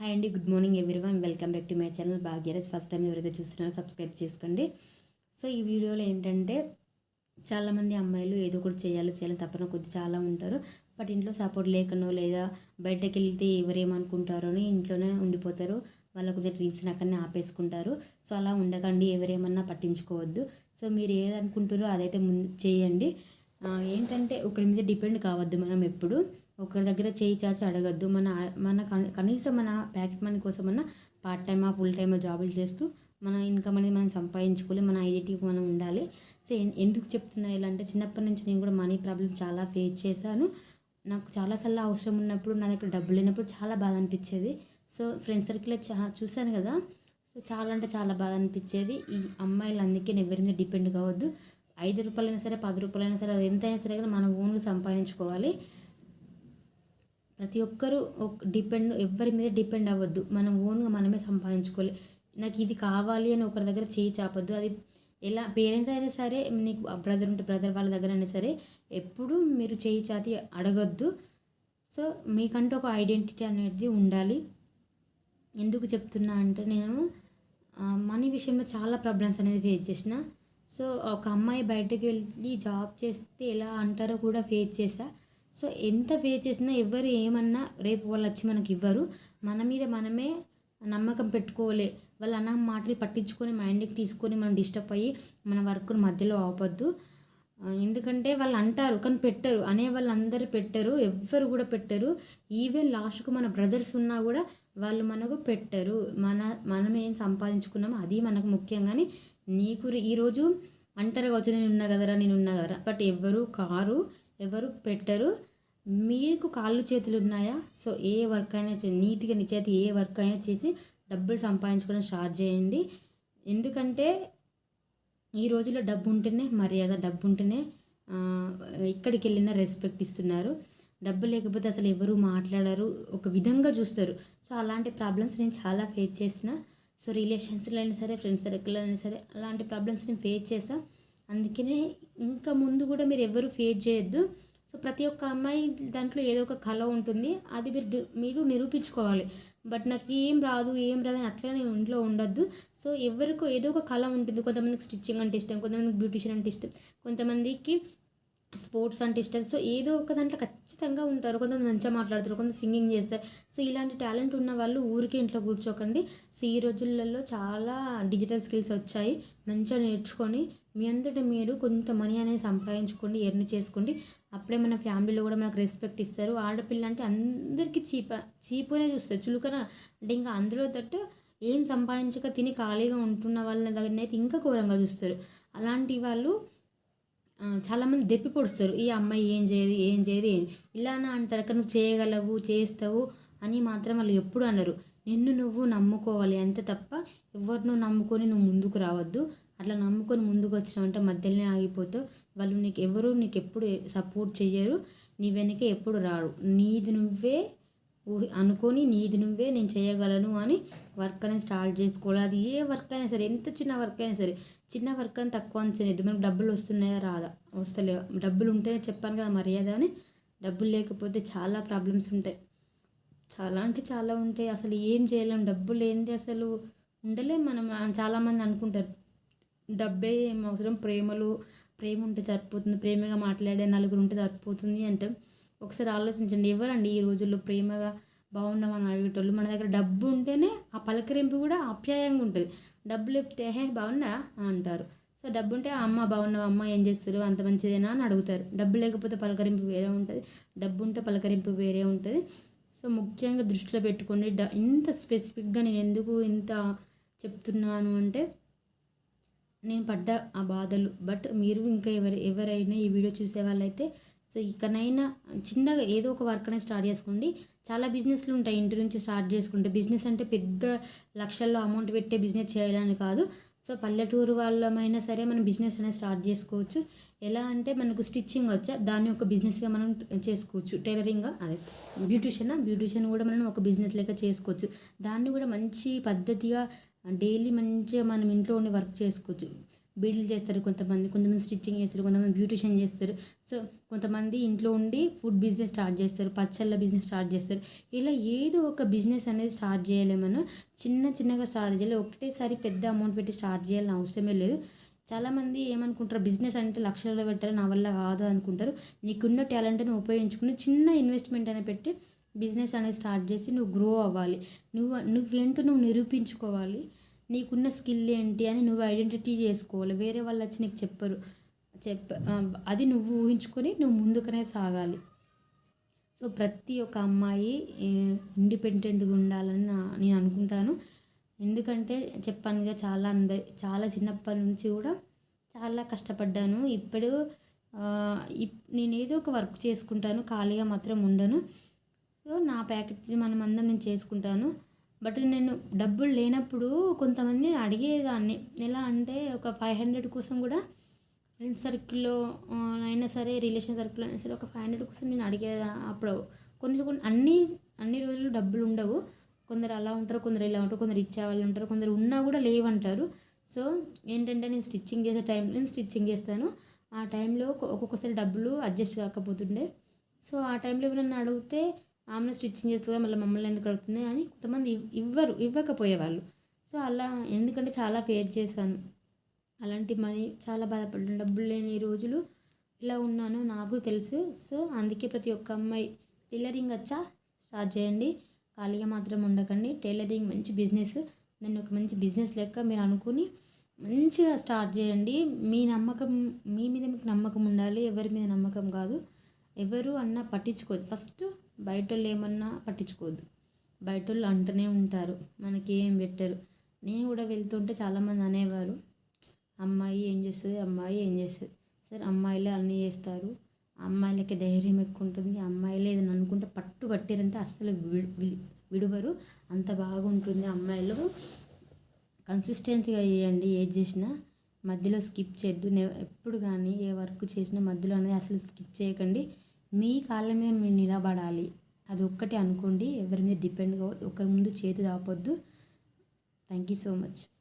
Hi అండి good morning everyone welcome back to my channel Bhagyaraj first time ఎవరైతే చూస్తున్నారో subscribe చేసుకోండి. So ఈ వీడియోలో ఏంటంటే చాలామంది అమ్మాయిలు ఏదో ఒకటి చేయాలి చేయాలని తప్పన కొద్ది చాలా ఉంటారు. బట్ ఇంట్లో సపోర్ట్ లేకనో లేదా బయటకు వెళ్తే ఎవరేమనుకుంటారో అని ఇంట్లోనే ఉండిపోతారు. వాళ్ళకు డ్రీమ్స్ని అక్కడనే ఆపేసుకుంటారు. సో అలా ఉండకండి ఎవరేమన్నా పట్టించుకోవద్దు. సో మీరు ఏదనుకుంటారో అదైతే ముందు చేయండి. ఏంటంటే ఒకరి మీద డిపెండ్ కావద్దు మనం ఎప్పుడు. ఒకరి దగ్గర చేయి చాచి అడగద్దు. మన మన కనీసం మన ప్యాకెట్ మనీ కోసమన్నా పార్ట్ టైమా ఫుల్ టైమా జాబులు చేస్తూ మన ఇన్కమ్ అనేది మనం సంపాదించుకోవాలి. మన ఐడెంటిటీ మనం ఉండాలి. సో ఎందుకు చెప్తున్నా ఇలా అంటే చిన్నప్పటి నుంచి నేను కూడా మనీ ప్రాబ్లం చాలా ఫేస్ చేశాను. నాకు చాలాసార్లు అవసరం ఉన్నప్పుడు నా దగ్గర డబ్బులు లేనప్పుడు చాలా బాధ అనిపించేది. సో ఫ్రెండ్ సర్కిల్ చా చూశాను కదా. సో చాలా అంటే చాలా బాధ అనిపించేది. ఈ అమ్మాయిలు అందుకే ఎవరి మీద డిపెండ్ కావద్దు. ఐదు రూపాయలైనా సరే పది రూపాయలైనా సరే అది ఎంతైనా సరే కానీ మనం ఓన్గా సంపాదించుకోవాలి. ప్రతి ఒక్కరూ ఒక డిపెండ్ ఎవరి మీద డిపెండ్ అవ్వద్దు. మనం ఓన్గా మనమే సంపాదించుకోవాలి. నాకు ఇది కావాలి అని ఒకరి దగ్గర చేయి చాపొద్దు. అది ఎలా పేరెంట్స్ అయినా సరే నీకు బ్రదర్ ఉంటే బ్రదర్ వాళ్ళ దగ్గర అయినా సరే ఎప్పుడు మీరు చేయి చాతి అడగొద్దు. సో మీకంటూ ఒక ఐడెంటిటీ అనేది ఉండాలి. ఎందుకు చెప్తున్నా అంటే నేను మనీ విషయంలో చాలా ప్రాబ్లమ్స్ అనేది ఫేస్ చేసిన. సో ఒక అమ్మాయి బయటకు వెళ్ళి జాబ్ చేస్తే ఎలా అంటారో కూడా ఫేస్ చేశా. సో ఎంత ఫేస్ చేసినా ఎవరు ఏమన్నా రేపు వాళ్ళు వచ్చి మనకి ఇవ్వరు. మన మీద మనమే నమ్మకం పెట్టుకోలే వాళ్ళు అన్న మాటలు పట్టించుకొని మైండ్కి తీసుకొని మనం డిస్టర్బ్ అయ్యి మన వర్క్ను మధ్యలో ఆపొద్దు. ఎందుకంటే వాళ్ళు అంటారు కానీ పెట్టరు. అనే వాళ్ళందరూ పెట్టరు ఎవ్వరు కూడా పెట్టరు. ఈవెన్ లాస్ట్కు మన బ్రదర్స్ ఉన్నా కూడా వాళ్ళు మనకు పెట్టరు. మన మనం ఏం సంపాదించుకున్నామో అది మనకు ముఖ్యం. కానీ నీకు ఈరోజు అంటారు వచ్చి నేను ఉన్నా కదరా నేను ఉన్నా కదరా. బట్ ఎవరు కారు ఎవరు పెట్టరు మీకు కాళ్ళు చేతులు ఉన్నాయా? సో ఏ వర్క్ అయినా చే నీతిగా నిచేతి ఏ వర్క్ అయినా చేసి డబ్బులు సంపాదించుకోవడం స్టార్ట్ చేయండి. ఎందుకంటే ఈ రోజుల్లో డబ్బు ఉంటేనే మర్యాద డబ్బు ఉంటేనే ఇక్కడికి వెళ్ళినా రెస్పెక్ట్ ఇస్తున్నారు. డబ్బు లేకపోతే అసలు ఎవరు మాట్లాడరు ఒక విధంగా చూస్తారు. సో అలాంటి ప్రాబ్లమ్స్ నేను చాలా ఫేస్ చేసిన. సో రిలేషన్స్లో అయినా సరే ఫ్రెండ్స్ సర్కిల్ అయినా సరే అలాంటి ప్రాబ్లమ్స్ నేను ఫేస్ చేసాం అందుకనే ఇంకా ముందు కూడా మీరు ఎవరు ఫేస్ చేయొద్దు. సో ప్రతి ఒక్క అమ్మాయి దాంట్లో ఏదో ఒక కళ ఉంటుంది. అది మీరు మీరు నిరూపించుకోవాలి. బట్ నాకు ఏం రాదు ఏం రాదు అని అట్లనే ఇంట్లో ఉండొద్దు. సో ఎవరికో ఏదో ఒక కళ ఉంటుంది. కొంతమందికి స్టిచ్చింగ్ అంటే ఇష్టం కొంతమందికి బ్యూటిషియన్ అంటే ఇష్టం. కొంతమందికి స్పోర్ట్స్ అంటే ఇష్టం సో ఏదో ఒక దాంట్లో ఖచ్చితంగా ఉంటారు. కొంతమంది మంచిగా మాట్లాడతారు కొంత సింగింగ్ చేస్తారు. సో ఇలాంటి టాలెంట్ ఉన్న వాళ్ళు ఊరికే ఇంట్లో కూర్చోకండి. సో ఈ రోజులలో చాలా డిజిటల్ స్కిల్స్ వచ్చాయి. మంచిగా నేర్చుకొని మీ అంతటా మీరు కొంత మనీ అనేది సంపాదించుకోండి ఎర్న్ చేసుకోండి. అప్పుడే మన ఫ్యామిలీలో కూడా మనకు రెస్పెక్ట్ ఇస్తారు. ఆడపిల్ల అంటే అందరికీ చీప చీపునే చూస్తారు చులుకన అంటే ఇంకా అందులో తట్టు ఏం సంపాదించక తిని ఖాళీగా ఉంటున్న వాళ్ళ దగ్గర అయితే ఇంకా ఘోరంగా చూస్తారు. అలాంటి వాళ్ళు చాలామంది దెప్పి పొడుస్తారు. ఈ అమ్మాయి ఏం చేయదు ఏం చేయదు ఏం ఇలానే అంటారు. కానీ నువ్వు చేయగలవు చేస్తావు అని మాత్రం వాళ్ళు ఎప్పుడు అనరు. నిన్ను నువ్వు నమ్ముకోవాలి. అంతే తప్ప ఎవరినో నమ్ముకొని నువ్వు ముందుకు రావద్దు. అట్లా నమ్ముకొని ముందుకు వచ్చినావంటే మధ్యలోనే ఆగిపోతావు. వాళ్ళు నీకు ఎవరు నీకు ఎప్పుడు సపోర్ట్ చెయ్యరు. నీ వెనక ఎప్పుడు రాడు నీది నువ్వే ఊహి అనుకొని నీది నువ్వే నేను చేయగలను అని వర్క్ అనేది స్టార్ట్ చేసుకోవాలి. అది ఏ వర్క్ అయినా సరే ఎంత చిన్న వర్క్ అయినా సరే చిన్న వర్క్ అని తక్కువ అంచనేది మనకు డబ్బులు వస్తున్నాయా రాదా? వస్తలేవా? డబ్బులు ఉంటే చెప్పాను కదా మర్యాద అని. డబ్బులు లేకపోతే చాలా ప్రాబ్లమ్స్ ఉంటాయి. చాలా అంటే చాలా ఉంటాయి. అసలు ఏం చేయలేం. డబ్బులు ఏంది అసలు? ఉండలేం మనం. చాలామంది అనుకుంటారు. డబ్బే ఏం అవసరం. ప్రేమలు ప్రేమ ఉంటే సరిపోతుంది. ప్రేమగా మాట్లాడే నలుగురు ఉంటే సరిపోతుంది అంటే. ఒకసారి ఆలోచించండి. ఎవరండి ఈ రోజుల్లో ప్రేమగా బాగున్నామని అడిగేటోళ్ళు? మన దగ్గర డబ్బు ఉంటేనే ఆ పలకరింపు కూడా ఆప్యాయంగా ఉంటుంది. డబ్బు లేపితే హే బాగున్నా? అంటారు. సో డబ్బు ఉంటే అమ్మ బాగున్నావు? అమ్మ ఏం చేస్తారు? అంత మంచిదేనా? అని అడుగుతారు. డబ్బు లేకపోతే పలకరింపు వేరే ఉంటుంది. డబ్బు ఉంటే పలకరింపు వేరే ఉంటుంది. సో ముఖ్యంగా దృష్టిలో పెట్టుకోండి. డ ఇంత స్పెసిఫిక్గా నేను ఎందుకు ఇంత చెప్తున్నాను అంటే నేను పడ్డ ఆ బాధలు. బట్ మీరు ఇంకా ఎవరు ఎవరైనా ఈ వీడియో చూసే వాళ్ళైతే సో ఇకనైనా చిన్నగా ఏదో ఒక వర్క్ అనేది స్టార్ట్ చేసుకోండి. చాలా బిజినెస్లు ఉంటాయి ఇంటి నుంచి స్టార్ట్ చేసుకుంటే. బిజినెస్ అంటే పెద్ద లక్షల్లో అమౌంట్ పెట్టే బిజినెస్ చేయాలని కాదు. సో పల్లెటూరు వాళ్ళమైనా సరే మనం బిజినెస్ అనేది స్టార్ట్ చేసుకోవచ్చు. ఎలా అంటే మనకు స్టిచ్చింగ్ వచ్చా దాన్ని ఒక బిజినెస్గా మనం చేసుకోవచ్చు. టైలరింగ్ అదే. బ్యూటిషియన్ బ్యూటిషియన్ కూడా మనం ఒక బిజినెస్ లెక్క చేసుకోవచ్చు. దాన్ని కూడా మంచి పద్ధతిగా డైలీ మంచిగా మనం ఇంట్లో ఉండి వర్క్ చేసుకోవచ్చు. బీడ్లు చేస్తారు కొంతమంది కొంతమంది స్టిచ్చింగ్ చేస్తారు కొంతమంది బ్యూటిషియన్ చేస్తారు. సో కొంతమంది ఇంట్లో ఉండి ఫుడ్ బిజినెస్ స్టార్ట్ చేస్తారు పచ్చళ్ళ బిజినెస్ స్టార్ట్ చేస్తారు. ఇలా ఏదో ఒక బిజినెస్ అనేది స్టార్ట్ చేయాలి మనం. చిన్న చిన్నగా స్టార్ట్ చేయాలి. ఒకటేసారి పెద్ద అమౌంట్ పెట్టి స్టార్ట్ చేయాలని అవసరమే లేదు. చాలామంది ఏమనుకుంటారు బిజినెస్ అంటే లక్షల్లో పెట్టారు నా వల్ల కాదు అనుకుంటారు. నీకున్న టాలెంట్ని ఉపయోగించుకుని చిన్న ఇన్వెస్ట్మెంట్ అనేది పెట్టి బిజినెస్ అనేది స్టార్ట్ చేసి నువ్వు గ్రో అవ్వాలి. నువ్వు నువ్వేంటో నువ్వు నిరూపించుకోవాలి. నీకున్న స్కిల్ ఏంటి అని నువ్వు ఐడెంటిటీ చేసుకోవాలి. వేరే వాళ్ళు వచ్చి నీకు చెప్పరు. చెప్ప అది నువ్వు ఊహించుకొని నువ్వు ముందుకనే సాగాలి. సో ప్రతి ఒక్క అమ్మాయి ఇండిపెండెంట్గా ఉండాలని నేను అనుకుంటాను. ఎందుకంటే చెప్పానుగా చాలా అనుభవ చాలా చిన్నప్పటి నుంచి కూడా చాలా కష్టపడ్డాను. ఇప్పుడు నేను ఏదో ఒక వర్క్ చేసుకుంటాను. ఖాళీగా మాత్రం ఉండను. సో నా ప్యాకెట్ మనం అందరం నేను చేసుకుంటాను. బట్ నేను డబ్బులు లేనప్పుడు కొంతమంది అడిగేదాన్ని. ఎలా అంటే ఒక ఫైవ్ హండ్రెడ్ కోసం కూడా ఫ్రెండ్ సర్కిల్లో అయినా సరే రిలేషన్ సర్కిల్ అయినా సరే ఒక ఫైవ్ హండ్రెడ్ కోసం నేను అడిగేదా అప్పుడు కొన్ని కొన్ని అన్ని అన్ని రోజులు డబ్బులు ఉండవు. కొందరు అలా ఉంటారు కొందరు ఇలా ఉంటారు కొందరు ఇచ్చే వాళ్ళు ఉంటారు కొందరు ఉన్నా కూడా లేవంటారు. సో ఏంటంటే నేను స్టిచ్చింగ్ చేసే టైంలో నేను స్టిచ్చింగ్ చేస్తాను. ఆ టైంలో ఒక్కొక్కసారి డబ్బులు అడ్జస్ట్ కాకపోతుండే. సో ఆ టైంలో ఎవరైనా అడిగితే ఆమె స్టిచ్చింగ్ చేస్తుందా మళ్ళీ మమ్మల్ని ఎందుకు అడుగుతుంది అని కొంతమంది ఇవ్వరు ఇవ్వకపోయేవాళ్ళు. సో అలా ఎందుకంటే చాలా ఫేస్ చేశాను. అలాంటి మనీ చాలా బాధపడ్డాను. డబ్బులు లేని రోజులు ఇలా ఉన్నాను నాకు తెలుసు. సో అందుకే ప్రతి ఒక్క అమ్మాయి టైలరింగ్ వచ్చా స్టార్ట్ చేయండి. ఖాళీగా మాత్రం ఉండకండి. టైలరింగ్ మంచి బిజినెస్. దాన్ని ఒక మంచి బిజినెస్ లెక్క మీరు అనుకుని మంచిగా స్టార్ట్ చేయండి. మీ నమ్మకం మీ మీద మీకు నమ్మకం ఉండాలి. ఎవరి మీద నమ్మకం కాదు. ఎవరు అన్నా పట్టించుకోదు. ఫస్ట్ బయట వాళ్ళు ఏమన్నా పట్టించుకోవద్దు. బయట వాళ్ళు అంటూనే ఉంటారు. మనకి ఏం పెట్టరు. నేను కూడా వెళ్తుంటే చాలామంది అనేవారు అమ్మాయి ఏం చేస్తుంది? అమ్మాయి ఏం చేస్తుంది? సరే అమ్మాయిలే అన్నీ చేస్తారు. అమ్మాయిలకి ధైర్యం ఎక్కువ ఉంటుంది. అమ్మాయిలే ఏదైనా అనుకుంటే పట్టు పట్టారంటే అస్సలు విడువరు. అంత బాగుంటుంది. అమ్మాయిలు కన్సిస్టెన్సీగా చేయండి. ఏది చేసినా మధ్యలో స్కిప్ చేయొద్దు. ఎప్పుడు కానీ ఏ వర్క్ చేసినా మధ్యలో అనేది అసలు స్కిప్ చేయకండి. మీ కాళ్ళ మీద మీరు నిలబడాలి. అది ఒక్కటే అనుకోండి ఎవరి మీద డిపెండ్ కావద్దు ఒకరి ముందు చేతి దాపొద్దు. Thank you so much